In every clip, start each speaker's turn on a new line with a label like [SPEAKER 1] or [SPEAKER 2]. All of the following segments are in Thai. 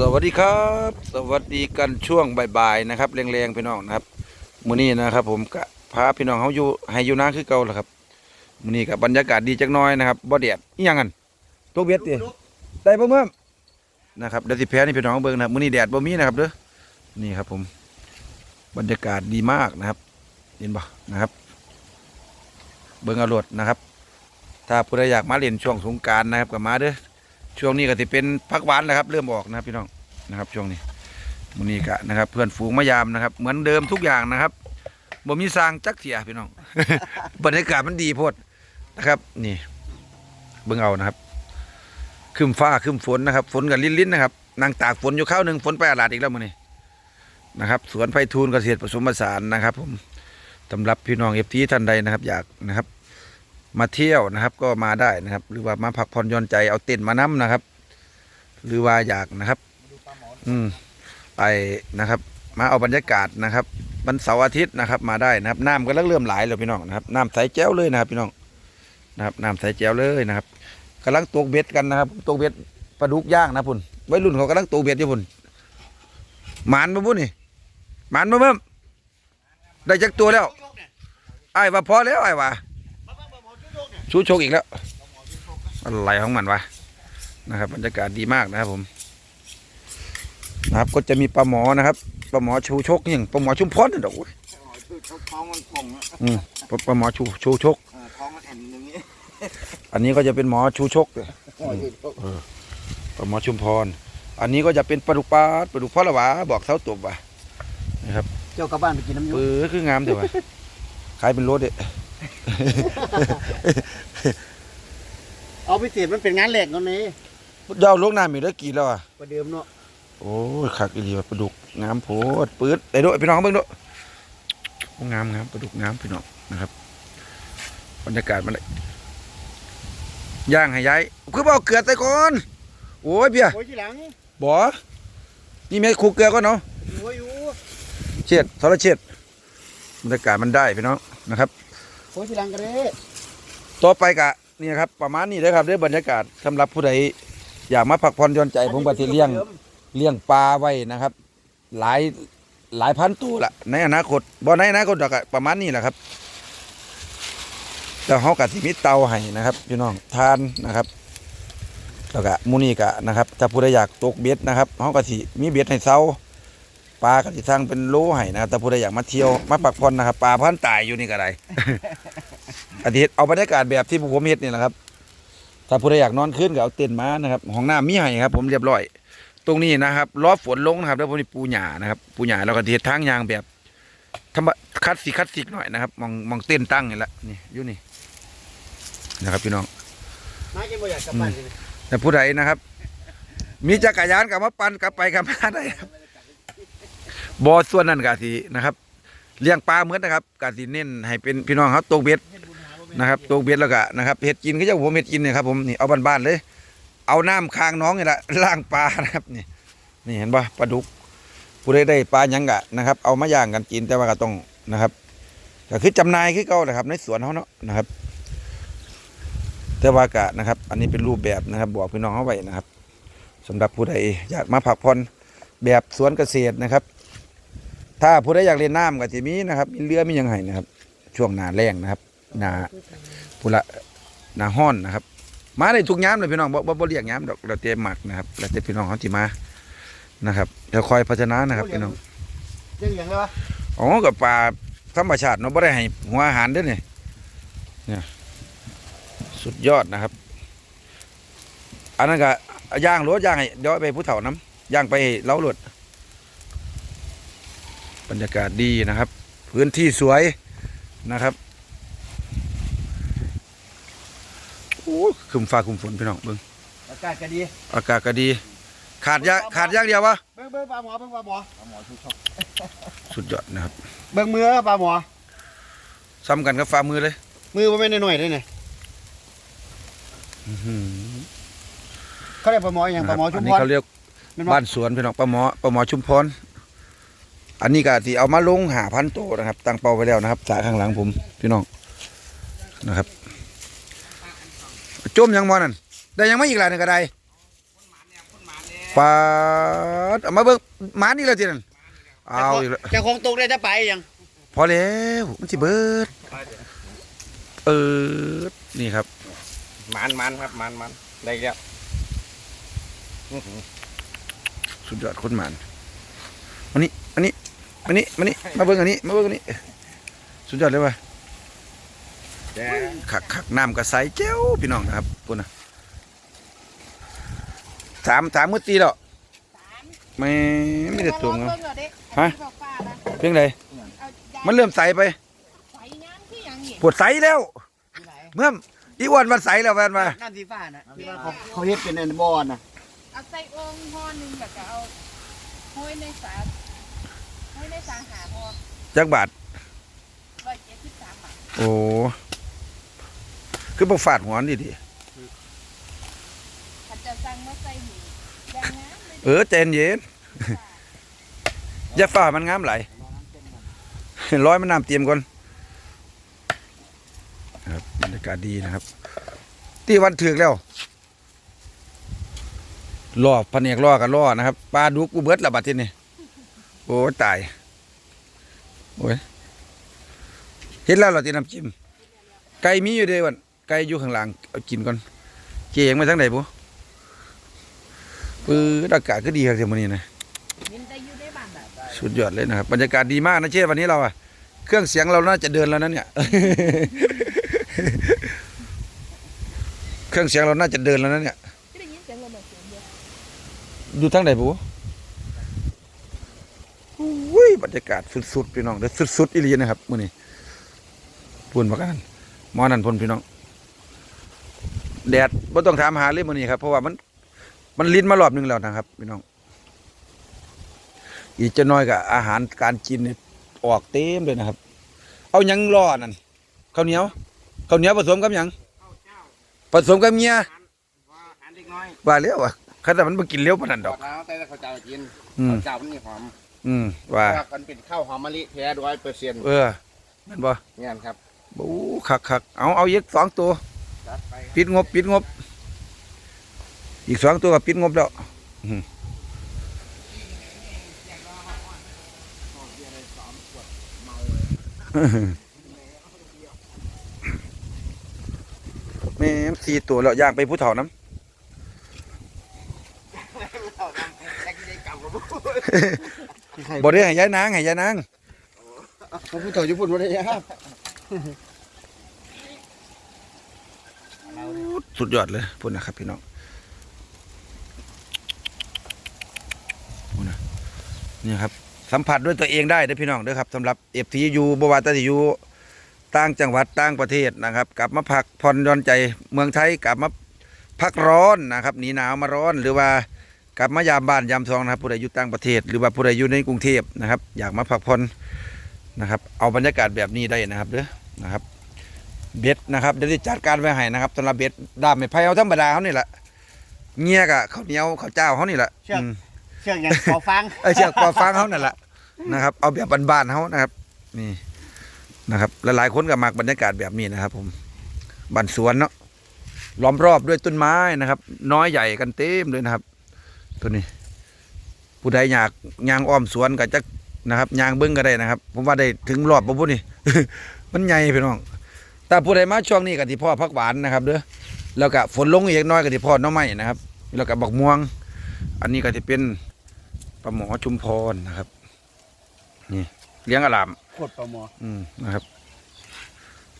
[SPEAKER 1] สวัสดีครับ สวัสดีกันช่วงบ่ายๆนะครับแรงๆพี่น้องนะครับมื้อนี้นะครับ ผมกะพาพี่น้องเขาอยู่ให้อยู่นาคือเก่าแหละครับมื้อนี้กับบรรยากาศดีจักหน้อยนะครับบ่แดดอีหยังกันตกเบ็ดติได้บ่เมื่อมนะครับเดี๋ยวสิแพ้นี่พี่น้องเบิ่งนะครับมื้อนี้แดดบ่มีนะครับเด้อนี่ครับ ผม บรรยากาศดีมากนะครับเห็นบ่นะครับ เบิ่งเอารวดนะครับ ถ้าผู้ใดอยากมาเล่นช่วงสงกรารนะครับก็มาเด้อ ช่วงนี้ก็จะเป็นพักหวานแล้วครับ เริ่มออกนะครับพี่น้องนะครับช่วงนี้มื้อนี้กะนะครับ เพื่อนฝูงมายามนะครับ เหมือนเดิมทุกอย่างนะครับบ่มีสร้างจักเสียพี่น้อง บรรยากาศมันดีโพดนะครับ นี่ เบิ่งเอานะครับครึมฟ้าครึมฝนนะครับ ฝนกับลิ้นๆนนะครับนั่งตากฝนอยู่ข้าวหนึ่งฝนไปอาลาดอีกแล้วมื้อนี้นะครับ สวนไผ่ทูลเกษตรผสมผสานนะครับ ผมสำหรับพี่น้องเอฟทีท่านใดนะครับ อยากนะครับ มาเที่ยวนะครับ ก็มาได้นะครับ หรือว่ามาพักผ่อนย่อนใจเอาเต็นท์มานํนะครับ หรือว่าอยากนะครับ อืมไปนะครับ มาเอาบรรยากาศนะครับวันเสาร์อาทิตย์นะครับ มาได้นะครับน้ำก็เริ่มไหลแล้วพี่น้องนะครับน้ำใสแจ๋วเลยนะครับ พี่น้องนะครับน้ำใสแจ๋วเลยนะครับกำลังตกเบ็ดกันนะครับตกเบ็ดปลาดุกย่างนะพุ่นวัยรุ่นเขากำลังตกเบ็ดอยู่พุ่นหมานมาพุ่นนี่หมานมาเบิ่มได้จักตัวแล้วไอ้ว่าพอแล้วไอ้ว่า ชูชกอีกแล้วอะไรของมันวะนะครับบรรยากาศดีมากนะครับผมนะครับก็จะมีปลาหมอนะครับปลาหมอชูชกอย่างปลาหมอชุมพรนี่ดอกโอ้ย
[SPEAKER 2] ท้องมันป่องอะ
[SPEAKER 1] อืมปลาปลาหมอชูชูชก
[SPEAKER 2] เออท้องมันแอนอย่างนี้
[SPEAKER 1] อันนี้ก็จะเป็นหมอชูชกเลย
[SPEAKER 2] โอ้ย
[SPEAKER 1] ปลาหมอชุมพร อันนี้ก็จะเป็นปลาดุกปลาปลาดุกพ่อละหวาบอกเท้าตบว่ะนะครับ
[SPEAKER 2] เจ้ากลับบ้านไปกินน้ำยู
[SPEAKER 1] ปื้อคืองามเดี๋ยววะขายเป็นรถเด้
[SPEAKER 2] เอาพิเศษมันเป็นงานแหลกตรงนี้
[SPEAKER 1] เจ้าลูกน้ำมีได้กี่แล้วอะ
[SPEAKER 2] ประเดิมเนาะ
[SPEAKER 1] โอ้ยคักอีหลีว่ะปลาดุกงามโพดปื๊ดไอ้ด้วยพี่น้องเบิ่งด้วยโอ้งามงามปลาดุกงามพี่น้องนะครับบรรยากาศมันได้ย่างให้ย้ายคือบ่เอาเกลือใส่ก่อนโอ้ยเบียร์
[SPEAKER 2] โอ้ยทีหลัง
[SPEAKER 1] บ่นี่แม่ครูเกลือก่อนเนาะ
[SPEAKER 2] โอ้ยอยู่
[SPEAKER 1] เช็ดทรเช็ดบรรยากาศมันได้พี่น้องนะครับ
[SPEAKER 2] โอ้ยทีหลังกันเลย
[SPEAKER 1] ต่อไปกะนี่ครับประมาณนี้นะครับเด้วยบรรยากาศสำหรับผู้ใดอยากมาพักผ่อนหย่อนใจผมก็สิเลี้ยง เลี้ยงปลาไว้นะครับ หลายหลายพันตัวละในอนาคตบ่ในอนาคตดอกอะประมาณนี้แหละครับแล้วเขากับที่มีเตาให้นะครับพี่น้องทานนะครับแล้วก็หมูนี่กะนะครับ ถ้าผู้ใดอยากตกเบ็ดนะครับเขาก็สิมีเบ็ดให้เซา ปลาก็สิทางเป็นโลให้นะครับถ้าผู้ใดอยากมาเที่ยวมาพักผ่อนนะครับปลาพันตายอยู่นี่ก็ได้ อาทิตย์เอาบรรยากาศแบบที่ผมเฮ็ดนี่แหละครับ ถ้าผู้ใดอยากนอนขึ้นก็เอาเต็นท์มานะครับห้องน้ำมีให้ครับ ผมเรียบร้อย ตรงนี้นะครับล้อฝนลงนะครับ แล้วพวกนี้ปูหญ้านะครับปูหญ้าแล้วก็เททางยางแบบธรรมคัดสีคัดสีหน่อยนะครับมองมองเต้นตั้งนี่แหละนี่อยู่นี่นะครับพี่น้อง
[SPEAKER 2] น้าจะบ่อยากกลับบ้านเลย
[SPEAKER 1] แต่ผู้ใดนะครับ มีจักรยานกับมาปั่นกลับไปกลับมาได้ครับ บอส่วนนั้นกาสีนะครับเลี้ยงปลาเหมือนนะครับกาสีเน้นให้เป็นพี่น้องเขาตกเบ็ดนะครับตกเบ็ดแล้วก็นะครับเห็ดกินก็จะผมเห็ดกินเนี่ยครับผมนี่เอาบ้านๆเลย เอาน้ำคางน้องนี่แหละล่างปลานะครับนี่นี่เห็นปะปลาดุกผู้ใดได้ปลายังกะนะครับ เอามาย่างกันกินแต่ว่าก็ต้องนะครับก็คือจำนายคือเก่าแหละครับ ในสวนเขาเนาะนะครับ แต่ว่ากะนะครับ อันนี้เป็นรูปแบบนะครับบอกพี่น้องเขาไว้นะครับสำหรับผู้ใดอยากมาพักผ่อนแบบสวนเกษตรนะครับ ถ้าผู้ใดอยากเล่นน้ำก็จะมีนะครับมีเรือมียังไงนะครับ ช่วงหนาแรงนะครับหนาพุละหนาห้อนนะครับ มาได้ทุกย้ำเลยพี่น้องบ่บ่เรียกย้ำดอกเราเตรียมหมักนะครับเราจะพี่น้องเขาที่มานะครับเดี๋ยวคอยพัฒนานะครับพี่น้อง
[SPEAKER 2] เรื่องอย่างไรวะ
[SPEAKER 1] อ๋อกับปลาธรรมชาติเนาะบ่ได้ให้หัวอาหารด้อนี่เนี่ยสุดยอดนะครับ อันนั้นก็ย่างรถย่างให้ย้อยไปผู้เฒ่าน้ำย่างไปเล้ารถ บรรยากาศดีนะครับ พื้นที่สวยนะครับโอ้ยคุมฟ้าคุมฝนพี่น้องเบิ่ง
[SPEAKER 2] อากาศก็ดี
[SPEAKER 1] อากาศก็ดี ขาดยาขาดอย่างเดียววะ
[SPEAKER 2] เบิ่งเบิ่งปลาหมอเบิ่งปลาหมอปลาหมอชูชก
[SPEAKER 1] สุดยอดนะครับ
[SPEAKER 2] เบิ่งมือปลาหมอ
[SPEAKER 1] ซ้ำกันกับฝ่ามือเลย
[SPEAKER 2] มือมันไม่น้อยๆเลยเนี่ย
[SPEAKER 1] อื้อหือ
[SPEAKER 2] เขาเรียกปลาหมออย่างปลาหมอชุ
[SPEAKER 1] อั
[SPEAKER 2] ม
[SPEAKER 1] น
[SPEAKER 2] พ
[SPEAKER 1] นี้
[SPEAKER 2] ร
[SPEAKER 1] เขาเรียก
[SPEAKER 2] แม่นบ่
[SPEAKER 1] บ้านสวนพี่น้องปลาหมอปลาหมอชุมพร อันนี้ก็ที่เอามาลงหาพันโตวนะครับตั้งเป้าไว้แล้วนะครับสายข้างหลังผมพี่น้องนะครับจมยังมอนั่นได้ยังไม่อีกหลายหนึงก็ได้ปาดเอามาเบิ่งหมานี่แล้วทีนั่นเอาอีกแล้ว
[SPEAKER 2] เจะคงตกได้จะไปยัง
[SPEAKER 1] พอแล้วมันสิเบิดเออนี่ครับ
[SPEAKER 3] มันมันครับมันมันได้แล้ว
[SPEAKER 1] สุดยอดคนหมัน มานี่มานี่มานี่มานี่มาเบิ่งอันนี้มาเบิ่งอันนี้สุดยอดเลยว่ะ
[SPEAKER 3] แต่
[SPEAKER 1] ขักขักน้ำกระใสเจ้าพี่น้องนะครับปุ่นนะสามสามมื้อตีแล้วไม่ไม่ได้ตัวงครับฮะเพียงไรมันเริ่มใสไป
[SPEAKER 4] ใส่น้ำที่ยังนี่
[SPEAKER 1] ปวดใสแล้วเมื่ออีอ้วนมันใสแล้วแฟนมา
[SPEAKER 2] น้ำสีฟ้านะที่ว่าเขาเขาเฮ็ดเป็นอันบอลนะ
[SPEAKER 4] เอาใส่องค์ห่อหนึ่งแบบก็เอาห้อยในสา ห้อยในสาหาพอ
[SPEAKER 1] จักบาท
[SPEAKER 4] ร้อยเจ็ดสิบสามบาท
[SPEAKER 1] โอ้คือบ่ฟาดหัวนี่ดิ
[SPEAKER 4] ถ้าจะสั่งมาใส่หมูแดงน้ำเลย
[SPEAKER 1] เออใจเย็นอย่าฝ่ามันงามไหลร้อยมันน้ำเตรียมก่อนครับบรรยากาศดีนะครับ ที่วันถึกแล้วล่อพะเนกล่อกันล่อนะครับปลาดุกกูเบิดละบัดที่นี่ โอ้ยตายโอ้ยเห็นแล้วเหราที่น้ำจิ้มไก่มีอยู่เด้วันไก่อยู่ข้างหลังเอากินก่อนเจียงมาทั้งไหนปุ๊ปื้ออากาศก็ดีครับเดี๋ยวมื้อนี้นะ
[SPEAKER 4] ยินได้อยู่ได้บ้านแบบ
[SPEAKER 1] สุดยอดเลยนะครับบรรยากาศดีมากนะเช่วันนี้เราอะเครื่องเสียงเราน่าจะเดินแล้วนะเนี่ย เครื่องเสียงเราน่าจะเดินแล้วนะเนี่ย
[SPEAKER 4] ที่ได้ยินเสียงลมเสียงเดียว
[SPEAKER 1] อยู่ทั้งไหนปุ๊ อุ้ยบรรยากาศสุดๆพี่น้องเด้อสุดๆอีหลีนะครับมื้อนี้พูนมากันหมอนันพลพี่น้อง แดดบ่ต้องถามหาเลยมื้อนี้ครับ เพราะว่ามัน มันลิ้นมารอบหนึงแล้วนะครับ พี่น้อง อีกจะน้อยกับอาหารการกินนี่ออกเต็มเลยนะครับ เอาหยังรอนั่นข้าวเหนียวข้าวเหนียวผสมกับหยังผสมกับเมีย
[SPEAKER 3] ว่าหันเล็กน้อย
[SPEAKER 1] ว่าแล้วว่าขนาดมันบ่กินเร็วปานนั้นดอก
[SPEAKER 3] แล้วแต่ข้าวเจ้ากิน
[SPEAKER 1] อืม
[SPEAKER 3] ข้าวเจ้ามันนี่หอม
[SPEAKER 1] อืมว่า
[SPEAKER 3] ว่ากันเป็นข้าวหอมมะลิแท้ร้อยเปอร์เซ็นต์
[SPEAKER 1] เออแม่นบ่
[SPEAKER 3] เงี้ยครับ
[SPEAKER 1] บูคักคักๆเอาเอาอีกสองตัว
[SPEAKER 3] จัดไป
[SPEAKER 1] ปิดงบ ปิดงบ อีกสองตัวก็ปิดงบแล้วอืมแม่มสี่ตัวแล้วย่างไปผู้เฒ่าน้ำบ่ ได้ให้ยายนางให้ยายนาง
[SPEAKER 2] ผมพูดต่อญี่ปุ่นว่าได้ครับ
[SPEAKER 1] สุดยอดเลยพูดนะครับพี่น้องพูดนะนี่ครับ สัมผัสด้วยตัวเองได้เด้อพี่น้องเด้อครับสำหรับเอฟทียูบวาตาอยู่ต่างจังหวัดต่างประเทศนะครับ กลับมาพักผ่อนหย่อนใจเมืองไทยกลับมาพักร้อนนะครับหนีหนาวมาร้อนหรือว่า กลับมายามบ้านยามทองนะครับผู้ใดอยู่ต่างประเทศ หรือว่าผู้ใดอยู่ในกรุงเทพนะครับ อยากมาพักผ่อนนะครับ เอาบรรยากาศแบบนี้ได้นะครับเด้อนะครับ เบ็ดนะครับเดี๋ยวจะจัดการไว้ให้นะครับสำหรับเบ็ดดาบไม้ไผ่เอาธรรมดาเขานี่แหละเงี้ยกะข้าวเหนียวข้าวเจ้าเขานี่แหละอืม
[SPEAKER 2] เชือกยังขอฟัง
[SPEAKER 1] เออเชือกปอฟางเขานั่นแหละนะครับ เอาแบบบ้านๆเขานะครับ นี่นะครับหลายๆคนก็มักบรรยากาศแบบนี้นะครับ ผมบ้านสวนเนาะล้อมรอบด้วยต้นไม้นะครับ น้อยใหญ่กันเต็มเลยนะครับ ตัวนี้ ผู้ใดอยากยางอ้อมสวนก็จะนะครับยางเบิ้งก็ได้นะครับ ผมว่าได้ถึงรอบบ่บุนี่ มันใหญ่พี่น้องแต่ผู้ใดมาช่วงนี้ก็ที่พ่อพักหวานนะครับเด้อแล้วก็ฝนลงอีกน้อยก็ที่พ่อหน้องไม้นะครับแล้วก็บักม่วง อันนี้ก็จะเป็นปลาหมอชุมพรนะครับนี่เลี้ยงอลาม
[SPEAKER 2] โคตรปลาหมอ
[SPEAKER 1] อืมนะครับ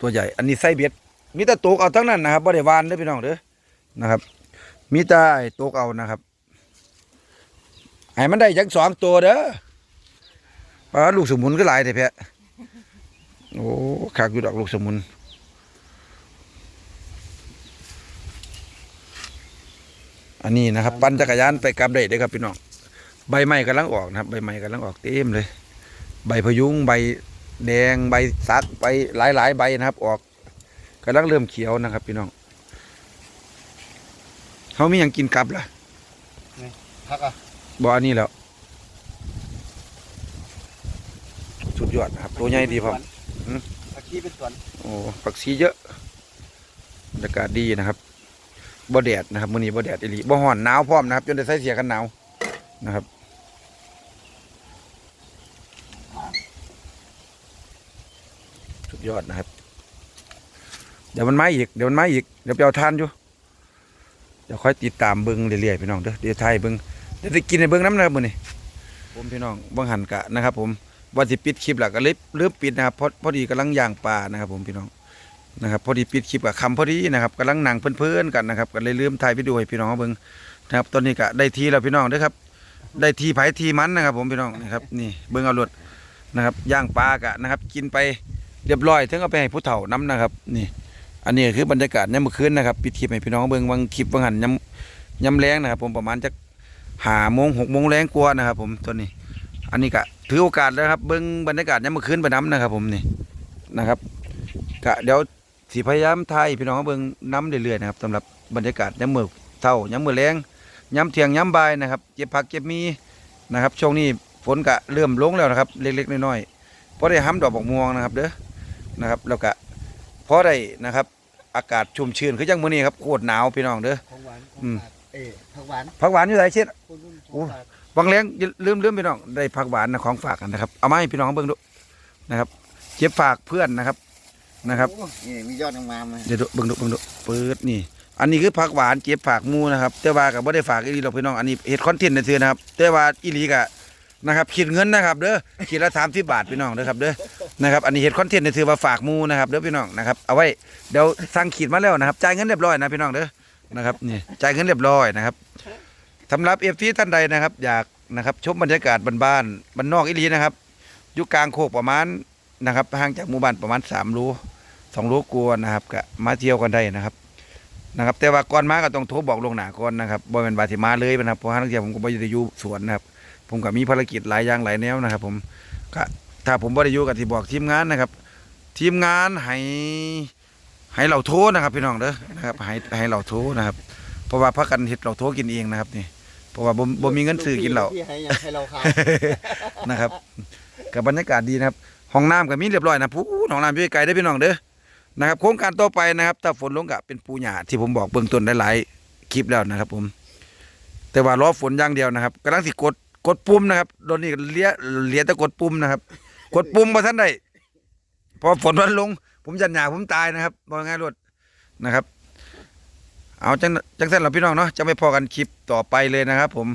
[SPEAKER 1] ตัวใหญ่ อันนี้ไส้เบ็ดมีแต่ตกเอาทั้งนั้นนะครับบ่ได้หวานเด้อพี่น้องเด้อนะครับ มีแต่ไอ้ตกเอานะครับ ให้มันได้จักสองตัวเด้อปลาลูกสมุนก็หลายแต่แพะโอ้ขากอยู่ดอกลูกสมุนอันนี้นะครับ ปั่นจักรยานไปกลับได้เด้ครับพี่น้องใบไม้กำลังออกนะครับ ใบไม้กำลังออกเต็มเลย ใบพยุงใบแดงใบสักใบหลายหลายๆใบนะครับ ออกกำลังเริ่มเขียวนะครับ พี่น้องเขามีหยังกินกลับล่ะ
[SPEAKER 2] พักอะ
[SPEAKER 1] บ่อันนี้แล้ว สุดยอดนะครับ ตัวใหญ่ดีพร้อมอืม
[SPEAKER 2] พักขี้เป็นสวน
[SPEAKER 1] โอ้ผักชีเยอะบรรยากาศดีนะครับบ่แดดนะครับมื้อนี้บ่แดดอีหลีบ่ฮ้อนหนาวพร้อมนะครับ จนได้ใส่เสื้อกันหนาวนะครับสุดยอดนะครับ เดี๋ยวมันมาอีกเดี๋ยวมันมาอีกเดี๋ยวไปเอาทานอยู่เดี๋ยวค่อยติดตามเบิ้งเรื่อยๆพี่น้องเด้อเดี๋ยวไทยเบิ้ง เดี๋ยวจะกินในเบิ้องน้ำนะครับมือนี้ผมพี่น้องบิ้งหันกะนะครับ ผมว่าสิปิดคลิปแล้วก็เลยลืมปิดนะครับเพราะพอดีกำลังย่างปลานะครับผมพี่น้องนะครับพอดีปิดคลิปกับคำพอดีนะครับกำลังนั่งเพื่อนๆกันนะครับก็เลยลืมถ่ายวิดีโอให้พี่น้องเบิ้งนะครับตอนนี้ก็ได้ทีแล้วพี่น้องเด้อครับ ได้ทีไผ่ทีมันนะครับ ผมพี่น้องนะครับ นี่เบิ้งเอารถนะครับย่างปลากะนะครับ กินไปเรียบร้อยถึงเอาไปให้ผู้เฒ่าน้ำนะครับ นี่ อันนี้คือบรรยากาศยามมื้อคืนนะครับปิดคลิปให้พี่น้องเบิ่งบางคลิปบางหันยามยามแรงนะครับ ผมประมาณจัก หาโมงหกโมงแรงกว่านะครับ ผมตัวนี้ อันนี้ก็ถือโอกาสแล้วครับเบิ่งบรรยากาศยามมื้อคืนไปน้ำนะครับ ผมนี่นะครับก็เดี๋ยวสิพยายามถ่ายให้พี่น้องเบิ่งน้ำเรื่อยๆนะครับสำหรับบรรยากาศยามมื้อเช้ายามมื้อแรงยามเที่ยงยามบ่ายนะครับเก็บผักเก็บมีนะครับช่วงนี้ฝนก็เริ่มลงแล้วนะครับ เล็กๆน้อยๆพอได้ห้ำดอกบักม่วงนะครับเด้อนะครับแล้วก็พอได้นะครับ อากาศชุ่มชื้นคือจังมื้อนี้ครับโคตรหนาวพี่น้องเด้อ
[SPEAKER 2] ของหวานของ
[SPEAKER 1] อืม
[SPEAKER 2] ฝาก เอ๊ะผักหวาน
[SPEAKER 1] ผักหวานอยู่ไหนเช็ด
[SPEAKER 2] คุณคุณ
[SPEAKER 1] โอ้
[SPEAKER 2] ของฝาก
[SPEAKER 1] วังเลี้ยงอย่าลืมลืมพี่น้องได้ผักหวานนะของฝากกันนะครับเอามาให้พี่น้องเบิ่งดูนะครับเก็บฝากเพื่อนนะครับนะครับ
[SPEAKER 3] โอ้นี่มียอดงามๆเลย
[SPEAKER 1] เดี๋ยวดูเบิ่งดูเบิ่งดูเปิดนี่ อันนี้คือผักหวานเก็บฝากหมูนะครับแต่ว่าก็บ่ได้ฝากอีหลีหรอกพี่น้องอันนี้เฮ็ดคอนเทนต์ซื่อๆนะครับแต่ว่าอีหลีก็นะครับคิดเงินนะครับเด้อคิดละ30บาทพี่น้องเด้อครับเด้อนะครับอันนี้เฮ็ดคอนเทนต์ซื่อๆว่าฝากหมูนะครับเด้อพี่น้องนะครับเอาไว้เดี๋ยวสั่งขีดมาแล้วนะครับจ่ายเงินเรียบร้อยนะพี่น้องเด้อ นะครับนี่จ่ายเงินเรียบร้อยนะครับสำหรับเอฟซีท่านใดนะครับ อยากนะครับ ชมบรรยากาศบ้านๆบ้านนอกอีหลีนะครับอยู่กลางโคกประมาณนะครับห่างจากหมู่บ้านประมาณสามโลสองโลกลัวนะครับก็มาเที่ยวกันได้นะครับนะครับ แต่ว่าก่อนมาก็ต้องโทรบอกลวงหน้าก่อนนะครับบ่เป็นบาสิมาเลยนะครับเพราะทางเที่ยวผมก็บ่ได้อยู่สวนนะครับ ผมก็มีภารกิจหลายอย่างหลายแนวนะครับ ผมก็ถ้าผมบ่ได้อยู่ก็สิบอกทีมงานนะครับ ทีมงานให้ ให้เราโทรนะครับพี่น้องเด้อนะครับให้ให้เราโทรนะครับ เพราะว่าพักกันเฮ็ดเราโทรกินเองนะครับนี่เพราะว่าบ่บ่มีเงินซื้อกินเหล้า
[SPEAKER 2] ที่ให้ยังให้เราขาย
[SPEAKER 1] นะครับกับบรรยากาศดีนะครับห้องน้ำก็มีเรียบร้อยนะผู้ห้องน้ำอยู่ไกลได้อพี่น้องเด้อนะครับโครงการต่อไปนะครับ ถ้าฝนลงก็เป็นปูหญ้าที่ผมบอกเบื้องต้นหลายๆคลิปแล้วนะครับ ผม แต่ว่ารอฝนอย่างเดียวนะครับกำลังสิกดกดปุ่มนะครับโดนนี่เลี้ยเหลียแต่กดปุ่มนะครับ กดปุ่มมาท่านได้พอฝนมันลง ผมยันหยาผมตายนะครับบอกง่ายรถนะครับ เอาจังจังเส้นเราพี่น้องเนาะจะไม่พอกันคลิปต่อไปเลยนะครับ ผม